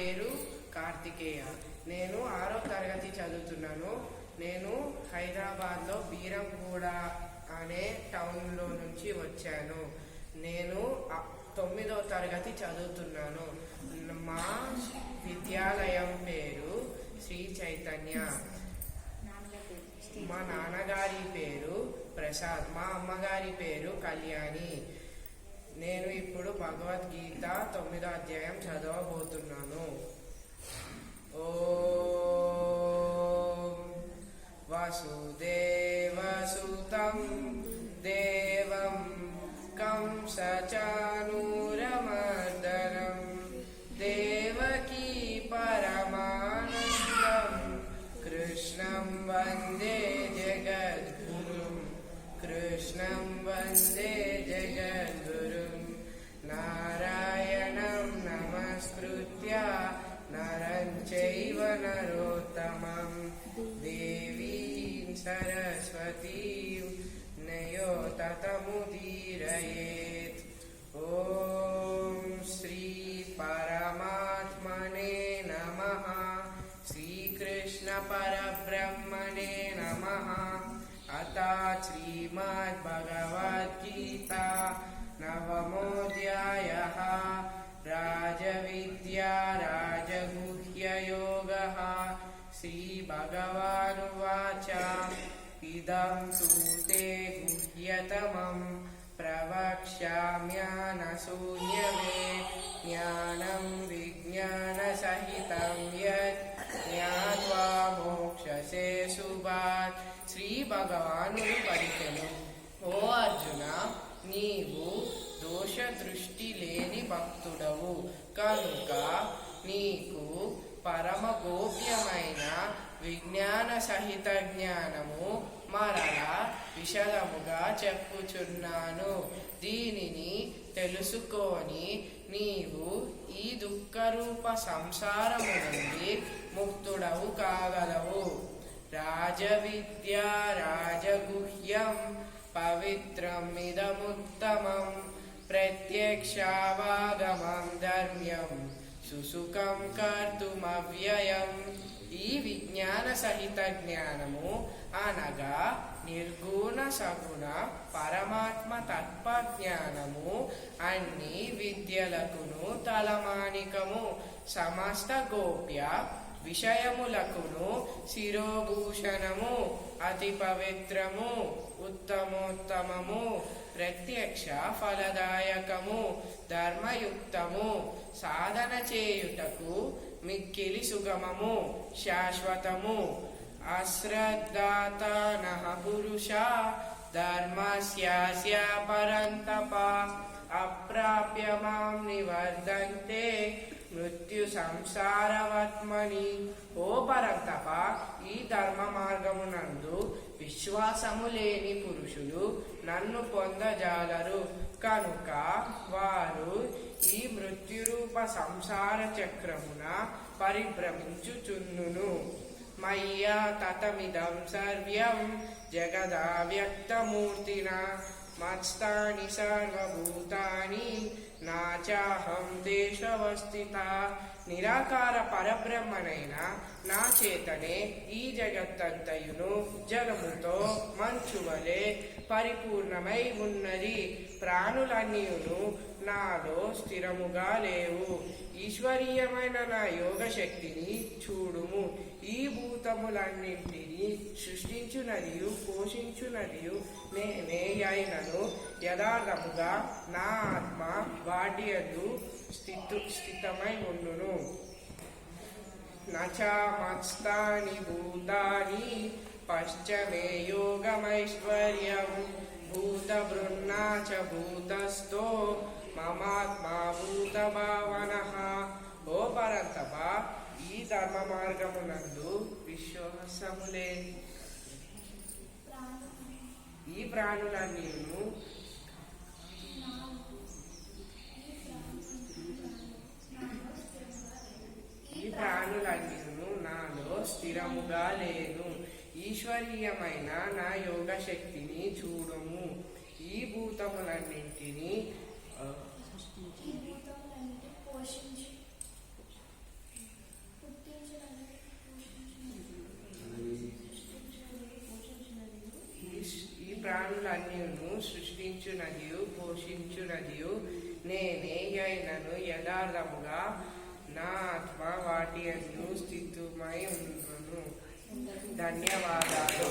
పేరు కార్తికేయ. నేను ఆరో తరగతి చదువుతున్నాను. నేను హైదరాబాద్లో బీరంగూడ అనే టౌన్లో నుంచి వచ్చాను. నేను తొమ్మిదో తరగతి చదువుతున్నాను. మా విద్యాలయం పేరు శ్రీ చైతన్య. మా నాన్నగారి పేరు ప్రసాద్. మా అమ్మగారి పేరు కళ్యాణి. నేను ఇప్పుడు భగవద్గీత తొమ్మిదో అధ్యాయం చదవబోతున్నాను ఓం వసుదేవసుతం దేవం కంసచానూరమర్దనం దేవకీ పరమానందం కృష్ణం వందే జగద్గురుం కృష్ణం వందే జగద్గురుం नरञ्चैव नरोत्तमम् देवीं सरस्वतीं नयो ततमुदीरयेत्। ॐ श्रीपरमात्मने नमः। श्रीकृष्णपरब्रह्मणे नमः। अथ श्रीमद्भगवद्गीता नवमोऽध्यायः। राजविद्या राजगुह्ययोगः श्रीभगवानुवाच। इदं तु ते मे प्रवक्ष्याम्यानसूयवे ज्ञानं विज्ञानसहितं यत् ज्ञात्वा मोक्षसे सुभात्। श्रीभगवानुपरिचनु ओ अर्जुन, नीवु దృష్టి లేని భక్తుడవు. కనుక నీకు పరమ గోప్యమైన విజ్ఞాన సహిత జ్ఞానము మరల విశదముగా చెప్పుచున్నాను. దీనిని తెలుసుకొని నీవు ఈ దుఃఖరూప సంసారము నుండి ముక్తుడవు కాగలవు. రాజవిద్య రాజగుహ్యం పవిత్రమిదముత్తమం. ప్రత్యక్షావాగమం ధర్మ్యం సుసుఖం కర్తుమవ్యయం ఈ విజ్ఞాన సహిత జ్ఞానము అనగా నిర్గుణ సగుణ పరమాత్మ తత్వ జ్ఞానము అన్ని విద్యలకును తలమానికము సమస్త గోప్య విషయములకును శిరోభూషణము అతి పవిత్రము ఉత్తమోత్తమము ప్రత్యక్ష ఫలదాయకము ధర్మయుక్తము సాధన చేయుటకు మిక్కిలి సుగమము శాశ్వతము. అశ్రద్ధాతన నహ పురుష ధర్మస్యాస్య పరంతపా. అప్రాప్య మాం నివర్ధంతే. మృత్యు సంసారవత్మని. ఓ పరంతప ఈ ధర్మ మార్గమునందు విశ్వాసము లేని పురుషులు నన్ను పొందజాలరు. కనుక వారు ఈ మృత్యురూప సంసార చక్రమున పరిభ్రమించుచున్నును మయ్యా తతమిదం సర్వ్యం జగదా వ్యక్తమూర్తిన మత్స్థాని సర్వభూతాని నాచాహం దేశవస్థిత నిరాకార పరబ్రహ్మనైన నా చేతనే ఈ జగత్తంతయును జలముతో మంచు వలె పరిపూర్ణమై ఉన్నది ప్రాణులన్నీయును నాలో స్థిరముగా లేవు ఈశ్వరీయమైన నా యోగ శక్తిని చూడు భూతములన్నింటినీ సృష్టించునదియు పోషించునదియు నే అయినను యథార్థముగా నా ఆత్మ వాటి అదు స్థితు స్థితమై ఉండును. నచామస్తాని భూతాని పశ్చమే యోగమైశ్వర్యం భూత బృన్నా చ భూతస్థో మమాత్మా భూత భావన ఓ పరంతప ఈ ధర్మ మార్గమునందు విశ్వాసములే. ఈ ప్రాణులన్నీను ఈ ప్రాణులన్నీను నాలో స్థిరముగా లేను. ఈశ్వరీయమైన నా యోగ శక్తిని చూడము ఈ భూతములన్నింటినీ పోషించు ప్రాణులన్నిను సృష్టించునదియు పోషించునదియు. నేనే అయినను యథార్థముగా నా ఆత్మ వాటి అన్ను స్థితుమై ఉండును ధన్యవాదాలు.